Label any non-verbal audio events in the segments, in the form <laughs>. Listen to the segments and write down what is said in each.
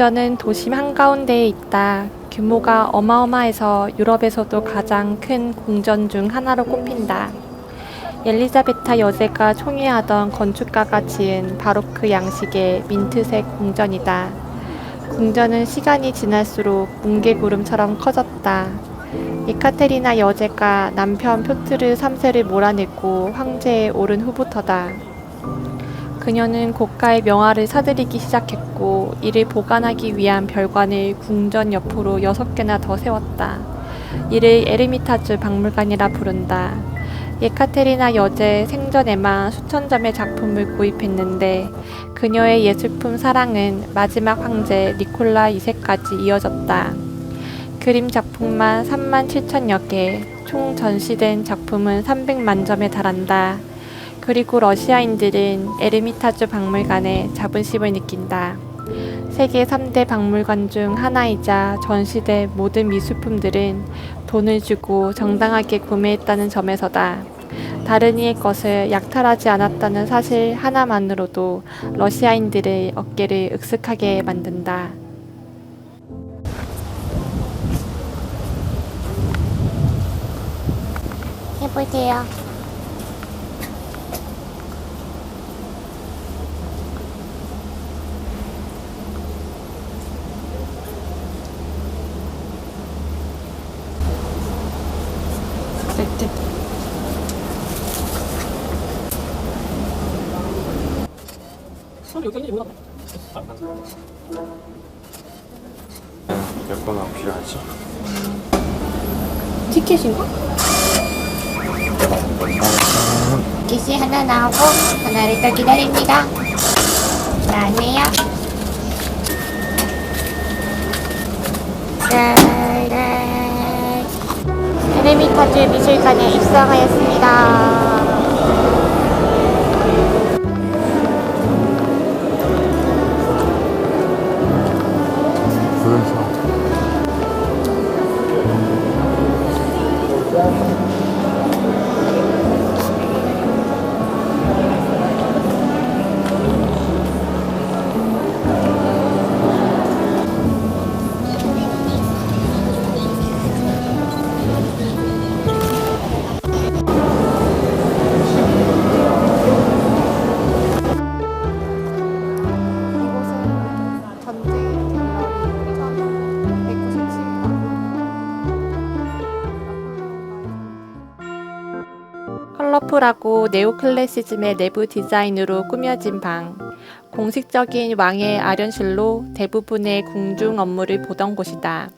겨울궁전은 도심 한가운데에 있다. 규모가 어마어마해서 유럽에서도 가장 큰 궁전 중 하나로 꼽힌다. 엘리자베타 여제가 총애하던 건축가가 지은 바로크 양식의 민트색 궁전이다. 궁전은 시간이 지날수록 뭉게구름처럼 커졌다. 예카테리나 여제가 남편 표트르 3세를 몰아내고 황제에 오른 후부터다. 그녀는 고가의 명화를 사들이기 시작했고 이를 보관하기 위한 별관을 궁전 옆으로 여섯 개나 더 세웠다. 이를 에르미타주 박물관이라 부른다. 예카테리나 여제 생전에만 수천 점의 작품을 구입했는데 그녀의 예술품 사랑은 마지막 황제 니콜라 2세까지 이어졌다. 그림 작품만 3만 7천여 개, 총 전시된 작품은 300만 점에 달한다. 그리고 러시아인들은 에르미타주 박물관에 자부심을 느낀다. 세계 3대 박물관 중 하나이자 전시된 모든 미술품들은 돈을 주고 정당하게 구매했다는 점에서다. 다른 이의 것을 약탈하지 않았다는 사실 하나만으로도 러시아인들의 어깨를 으쓱하게 만든다. 해보세요. 몇 번나 필요하지? 티켓인가? 기시 하나 나오고 하나를 더 기다립니다. 나왔네요. 짠. 에르미타주 미술관에 입성하였습니다. 1197번. 컬러풀하고 네오클래시즘의 내부 디자인으로 꾸며진 방. 공식적인 왕의 아련실로 대부분의 궁중 업무를 보던 곳이다.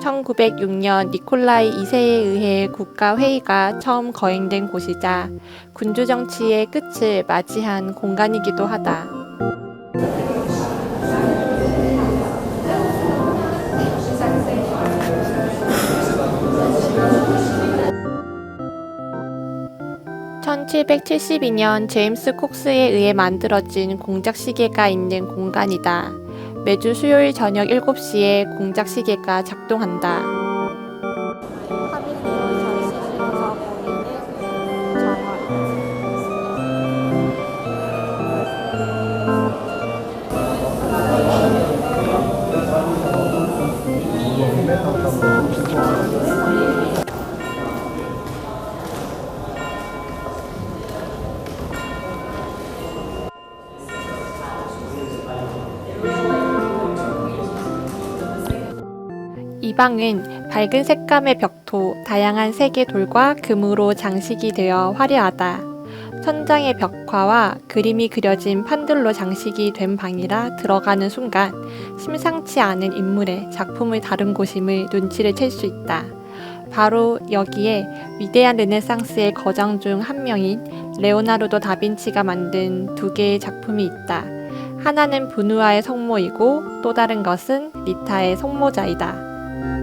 1906년 니콜라이 2세에 의해 국가회의가 처음 거행된 곳이자 군주 정치의 끝을 맞이한 공간이기도 하다. (1772년) 제임스 콕스에 의해 만들어진 공작 시계가 있는 공간이다. 매주 수요일 저녁 7시에 공작 시계가 작동한다. 방은 밝은 색감의 벽토, 다양한 색의 돌과 금으로 장식이 되어 화려하다. 천장의 벽화와 그림이 그려진 판들로 장식이 된 방이라 들어가는 순간 심상치 않은 인물의 작품을 다룬 곳임을 눈치를 챌 수 있다. 바로 여기에 위대한 르네상스의 거장 중 한 명인 레오나르도 다빈치가 만든 두 개의 작품이 있다. 하나는 부누아의 성모이고 또 다른 것은 리타의 성모자이다.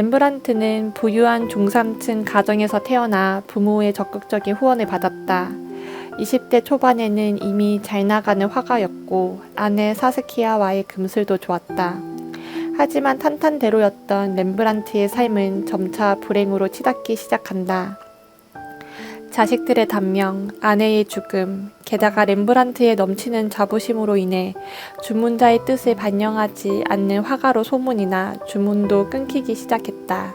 렘브란트는 부유한 중산층 가정에서 태어나 부모의 적극적인 후원을 받았다. 20대 초반에는 이미 잘 나가는 화가였고 아내 사스키아와의 금슬도 좋았다. 하지만 탄탄대로였던 렘브란트의 삶은 점차 불행으로 치닫기 시작한다. 자식들의 단명, 아내의 죽음, 게다가 렘브란트의 넘치는 자부심으로 인해 주문자의 뜻을 반영하지 않는 화가로 소문이나 주문도 끊기기 시작했다.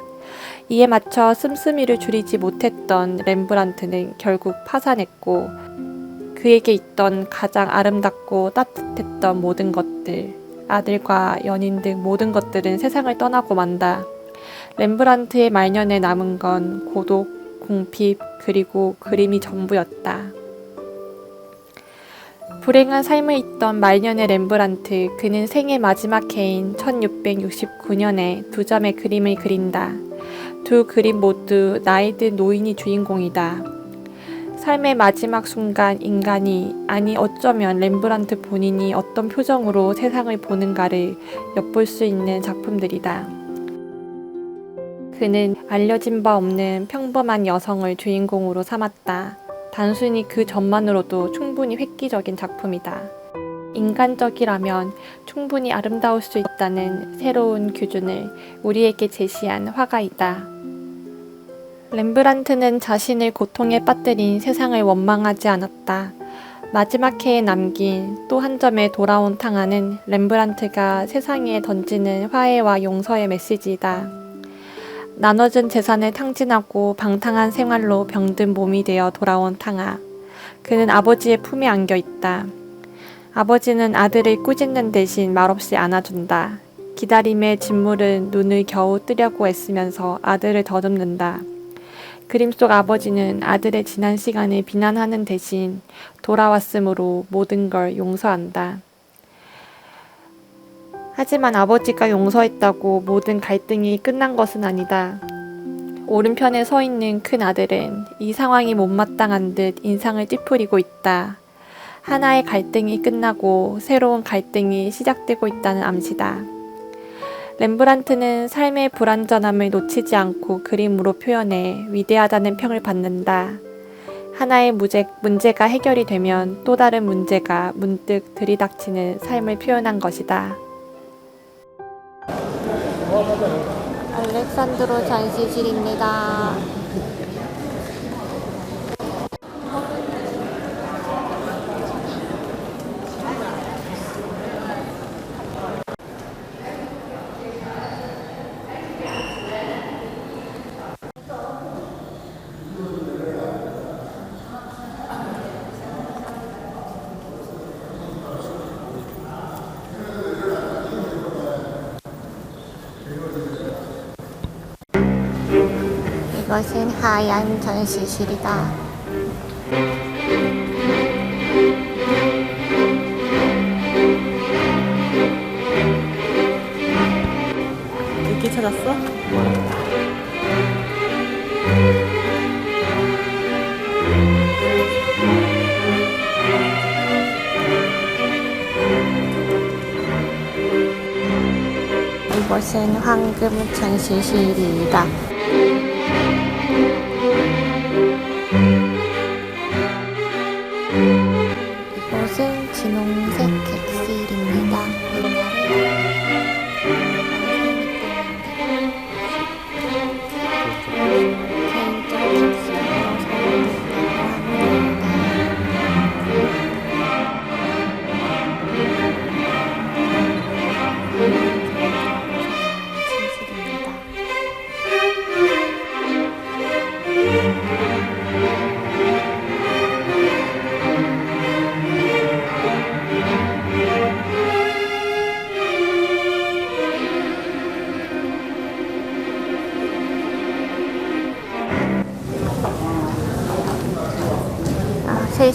이에 맞춰 씀씀이를 줄이지 못했던 렘브란트는 결국 파산했고 그에게 있던 가장 아름답고 따뜻했던 모든 것들, 아들과 연인 등 모든 것들은 세상을 떠나고 만다. 렘브란트의 말년에 남은 건 고독, 궁핍, 그리고 그림이 전부였다. 불행한 삶을 잇던 말년의 렘브란트, 그는 생애 마지막 해인 1669년에 두 점의 그림을 그린다. 두 그림 모두 나이 든 노인이 주인공이다. 삶의 마지막 순간 인간이, 아니 어쩌면 렘브란트 본인이 어떤 표정으로 세상을 보는가를 엿볼 수 있는 작품들이다. 그는 알려진 바 없는 평범한 여성을 주인공으로 삼았다. 단순히 그 점만으로도 충분히 획기적인 작품이다. 인간적이라면 충분히 아름다울 수 있다는 새로운 기준을 우리에게 제시한 화가이다. 렘브란트는 자신을 고통에 빠뜨린 세상을 원망하지 않았다. 마지막 해에 남긴 또 한 점의 돌아온 탕화는 렘브란트가 세상에 던지는 화해와 용서의 메시지이다. 나눠준 재산을 탕진하고 방탕한 생활로 병든 몸이 되어 돌아온 탕아. 그는 아버지의 품에 안겨 있다. 아버지는 아들을 꾸짖는 대신 말없이 안아준다. 기다림의 진물은 눈을 겨우 뜨려고 애쓰면서 아들을 더듬는다. 그림 속 아버지는 아들의 지난 시간을 비난하는 대신 돌아왔으므로 모든 걸 용서한다. 하지만 아버지가 용서했다고 모든 갈등이 끝난 것은 아니다. 오른편에 서 있는 큰 아들은 이 상황이 못마땅한 듯 인상을 찌푸리고 있다. 하나의 갈등이 끝나고 새로운 갈등이 시작되고 있다는 암시다. 렘브란트는 삶의 불완전함을 놓치지 않고 그림으로 표현해 위대하다는 평을 받는다. 하나의 무제, 문제가 해결이 되면 또 다른 문제가 문득 들이닥치는 삶을 표현한 것이다. 알렉산드로 전시실입니다. 이 것은 하얀 전시실이다. 늦게 찾았어? 이곳은 황금 전시실이다.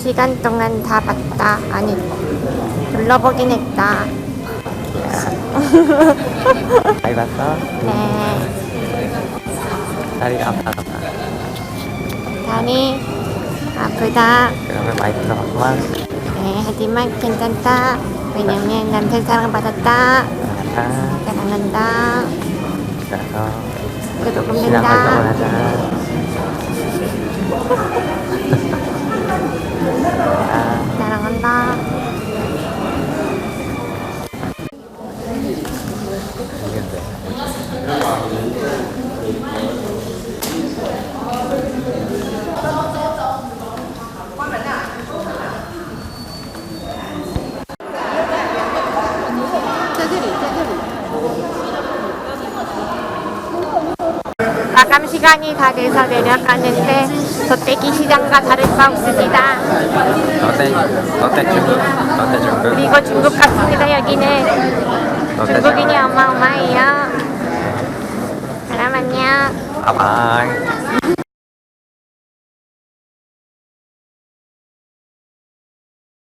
시간 동안 다 봤다. 아니, 둘러보긴 했다. <laughs> 많이 봤어? 네. 다리가 아파서 다리 아프다. 그러면 많이 들어갔구만 네, 하지만 괜찮다. 왜냐면 남편 사랑받았다. 들어갔다 사랑한다. 가서 구독 신앙 활동을 합니다. 하자. 아, 사랑한다. 모르겠네. 마감 시간이 다 돼서 내려가는데 돗대기 시장과 다를 바 없습니다. 롯데, 롯데 중국, 롯데 중국. 그리고 중국 같습니다 여기는 롯데 중국인이 어마어마해요. 그럼 안녕. 바이바이.